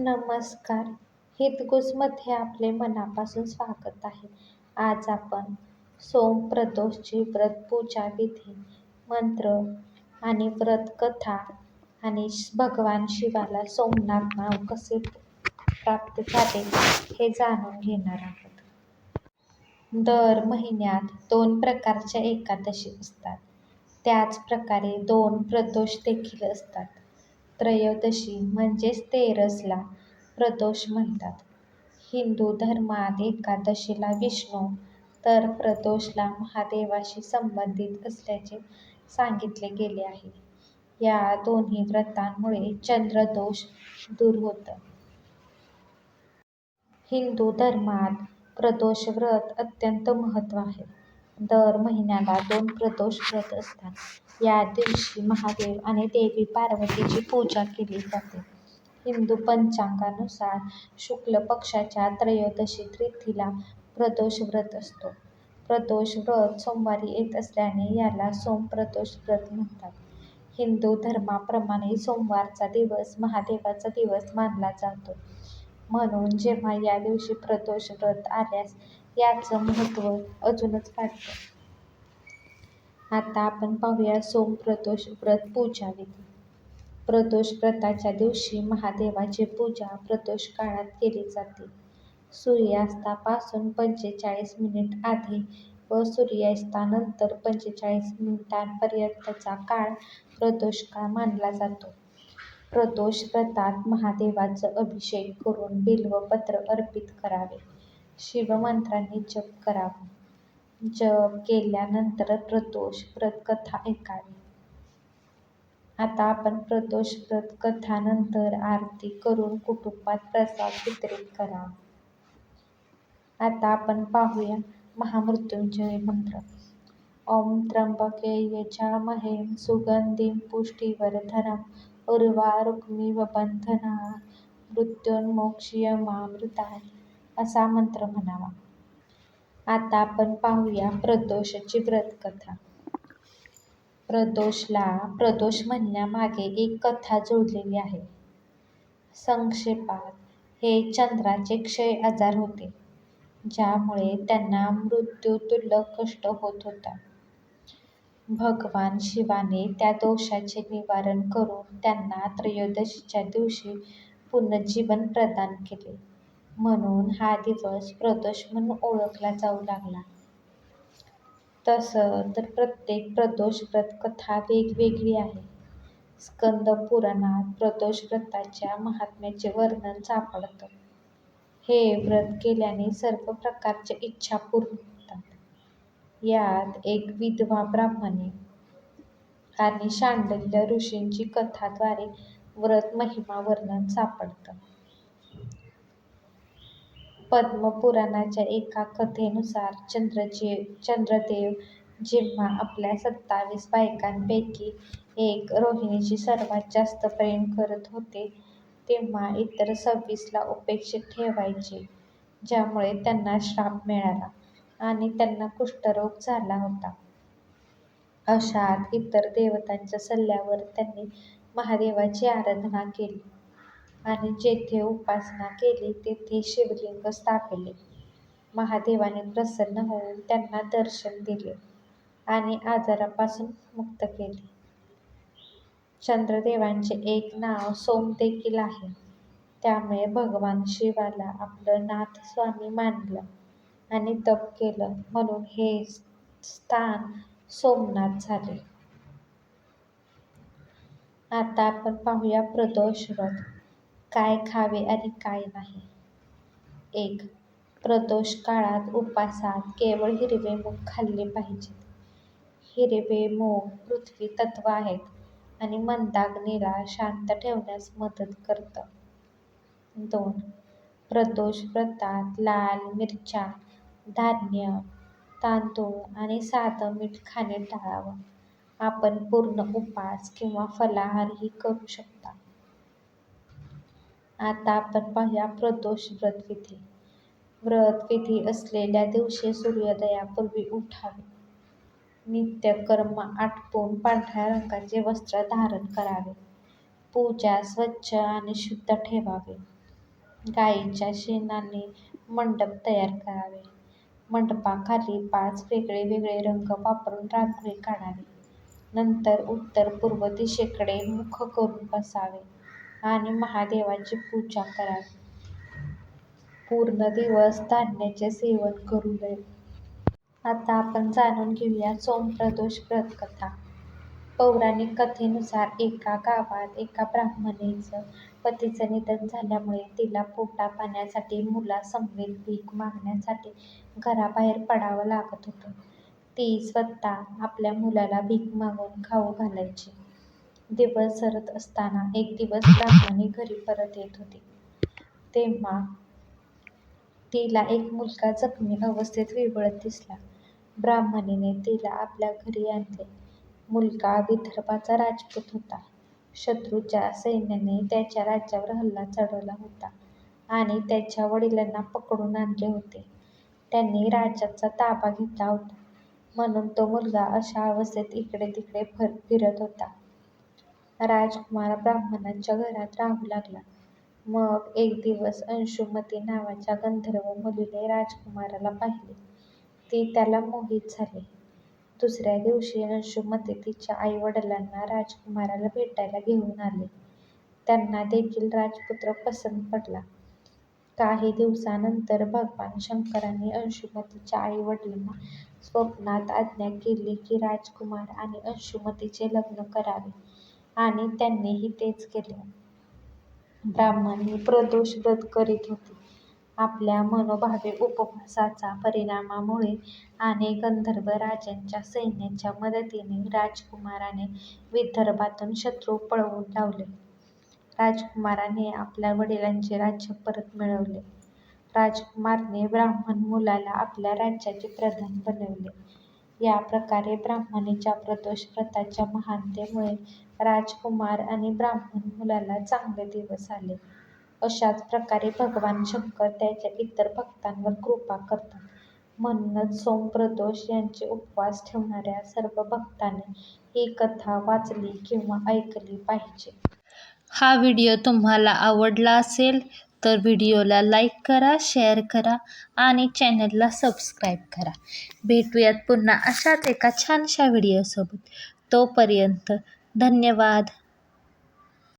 नमस्कार. हितगुजमध्ये आपले मनापासून स्वागत आहे. आज आपण सोम प्रदोषची व्रत पूजा विधी मंत्र आणि व्रत कथा आणि भगवान शिवाला सोमनाथ नाव कसे प्राप्त झाले हे जाणून घेणार आहोत. दर महिन्यात दोन प्रकारच्या एकादशी असतात. त्याच प्रकारे दोन प्रदोष देखील असतात. त्रयोदशी म्हणजेच तेरसला प्रदोष म्हणतात. हिंदू धर्मात एकादशीला विष्णू तर प्रदोषला महादेवाशी संबंधित असल्याचे सांगितले गेले आहे. या दोन्ही व्रतांमुळे चंद्रदोष दूर होतं हिंदू धर्मात प्रदोष व्रत अत्यंत महत्त्व आहे. दर महिन्याला दोन प्रदोष व्रत असतात. या दिवशी महादेव आणि देवी पार्वतीची पूजा केली जाते. हिंदू पंचांगानुसार शुक्ल पक्षाच्या त्रयोदशी तिथीला प्रदोष व्रत असतो. प्रदोष व्रत सोमवारी येत असल्याने याला सोमप्रदोष व्रत म्हणतात. हिंदू धर्माप्रमाणे सोमवारचा दिवस महादेवाचा दिवस मानला जातो म्हणून जेव्हा या दिवशी प्रदोष व्रत आल्यास याचं महत्त्व अजूनच वाढतं. आता आपण पाहूया सोमप्रदोष व्रत पूजा विधी. प्रदोष व्रताच्या दिवशी महादेवाची पूजा प्रदोष काळात केली जाते. सूर्यास्तापासून पंचेचाळीस मिनिट आधी व सूर्यास्तानंतर पंचेचाळीस मिनिटांपर्यंतचा काळ प्रदोष काळ मानला जातो. प्रदोष व्रतात महादेवाचं अभिषेक करून बिल्वपत्र अर्पित करावे. शिवमंत्रांनी जप करावा. जप केल्यानंतर प्रदोष व्रत कथा ऐकावी. आता आपण प्रदोष व्रत कथानंतर आरती करून कुटुंबात प्रसाद वितरित करावा. आता आपण पाहूया महामृत्युंजय मंत्र. ओम त्र्यंबके यजामहे सुगंधिं पुष्टिवर्धनम् उर्वारुकमिव मृत्युन्मोक्षय मृत्युर्मोक्षयिमामृतात् असा मंत्र म्हणावा. आता आपण पाहूया प्रदोषची व्रत कथा. प्रदोषला प्रदोष म्हणण्यामागे एक कथा जुळलेली आहे. संक्षेपात हे चंद्राचे क्षय आजार होते, ज्यामुळे त्यांना मृत्यूतुल्य कष्ट होत होता. भगवान शिवाने त्या दोषाचे निवारण करून त्यांना त्रयोदशीच्या दिवशी पुनर्जीवन प्रदान केले म्हणून हा दिवस प्रदोष म्हणून ओळखला जाऊ लागला. तसं तर प्रत्येक प्रदोष व्रत कथा वेगवेगळी आहे. स्कंद पुराणात प्रदोष व्रताच्या महात्म्याचे वर्णन सापडतं. हे व्रत केल्याने सर्व प्रकारच्या इच्छा पूर्ण होतात. यात एक विधवा ब्राह्मणे आणि शांडल्य ऋषींची कथाद्वारे व्रत महिमा वर्णन सापडतं. पद्मपुराणाच्या एका कथेनुसार चंद्रदेव जेव्हा आपल्या सत्तावीस बायकांपैकी एक रोहिणीशी सर्वात जास्त प्रेम करत होते तेव्हा इतर सव्वीसला उपेक्षित ठेवायचे ज्यामुळे त्यांना श्राप मिळाला आणि त्यांना कुष्ठरोग झाला होता. अशात इतर देवतांच्या सल्ल्यावर त्यांनी महादेवाची आराधना केली आणि जेथे उपासना केली तेथे शिवलिंग स्थापिले. महादेवाने प्रसन्न होऊन त्यांना दर्शन दिले आणि आजारापासून मुक्त केले. चंद्रदेवांचे एक नाव सोम देखील आहे त्यामुळे भगवान शिवाला आपलं नाथस्वामी मानलं आणि तप केलं म्हणून हे स्थान सोमनाथ झाले. आता आपण पाहूया प्रदोष व्रत. काय खावे आणि काय नाही. एक. प्रदोष काळात उपासात केवळ हिरवे मूग खाल्ले पाहिजेत. हिरवे मूग पृथ्वी तत्व आहेत आणि मंदाग्नीला शांत ठेवण्यास मदत करतं. दोन. प्रदोष व्रतात लाल मिरच्या, धान्य, तांदूळ आणि साधं मीठ खाणे टाळावं. आपण पूर्ण उपास किंवा फलाहारही करू शकता. आता आपण पाहूया प्रदोष व्रत विधी. व्रत विधी असलेल्या दिवशी सूर्योदयापूर्वी उठावे. नित्यकर्म आटपून पांढऱ्या रंगाचे वस्त्र धारण करावे. पूजा स्वच्छ आणि शुद्ध ठेवावे गाईच्या शेणाने मंडप तयार करावे. मंडपाखाली पाच वेगळे वेगळे रंग वापरून रांगोळी काढावी. नंतर उत्तर-पूर्व दिशेकडे मुख करून बसावे आणि महादेवाची पूजा करावी. पूर्ण दिवस धान्याचे सेवन करू नये. आता आपण जाणून घेऊया सोमप्रदोष व्रत कथा. पौराणिक कथेनुसार एका गावात एका ब्राह्मणीचं पतीचं निधन झाल्यामुळे तिला पोटा पाण्यासाठी मुलासमवेत भीक मागण्यासाठी घराबाहेर पडावं लागत होतं. ती स्वतः आपल्या मुलाला भीक मागून खाऊ घालायची. दिवस सरत असताना एक दिवस ब्राह्मणी घरी परत येत होती. तेव्हा तिला एक मुलगा जखमी अवस्थेत विवळत दिसला. ब्राह्मणीने तिला आपल्या घरी आणले. मुलगा विदर्भाचा राजपूत होता. शत्रूच्या सैन्याने त्याच्या राज्यावर हल्ला चढवला होता आणि त्याच्या वडिलांना पकडून आणले होते. त्यांनी राज्याचा ताबा घेतला होता, म्हणून तो मुलगा अशा अवस्थेत इकडे-तिकडे फिरत होता. राजकुमार ब्राह्मणाच्या घरात राहू लागला. मग एक दिवस अंशुमती नावाच्या गंधर्व मुलीने राजकुमाराला पाहिले. ती त्याला मोहित झाली. दुसऱ्या दिवशी अंशुमती तिच्या आई-वडिलांना राजकुमाराला भेटायला घेऊन आली. त्यांना देखील राजपुत्र पसंत पडला. काही दिवसानंतर भगवान शंकरांनी अंशुमतीच्या आई-वडिलांना स्वप्नात आज्ञा केली की राजकुमार आणि अंशुमतीचे लग्न करावे आणि त्यांनीही तेच केले. ब्राह्मणी प्रदोष व्रत करीत होती. आपल्या मनोभावे उपवासाच्या परिणामामुळे आणि गंधर्व राजांच्या सैन्याच्या मदतीने राजकुमाराने विदर्भातून शत्रू पळवून लावले. राजकुमाराने आपल्या वडिलांचे राज्य परत मिळवले. राजकुमारने ब्राह्मण मुलाला आपल्या राज्याचे प्रधान बनवले. या प्रकारे ब्राह्मणीच्या प्रदोष व्रताच्या महानतेमुळे राजकुमार आणि ब्राह्मण मुलाला चांगले दिवस आले. अशाच प्रकारे भगवान शंकर त्याच्या इतर भक्तांवर कृपा करतात. म्हणूनच सोमप्रदोष यांचे उपवास ठेवणाऱ्या सर्व भक्तांनी ही कथा वाचली किंवा ऐकली पाहिजे. हा व्हिडिओ तुम्हाला आवडला असेल तर व्हिडिओला लाईक करा, शेअर करा आणि चॅनलला सबस्क्राईब करा. भेटूयात पुन्हा अशाच एका छानशा व्हिडिओसोबत. तोपर्यंत धन्यवाद.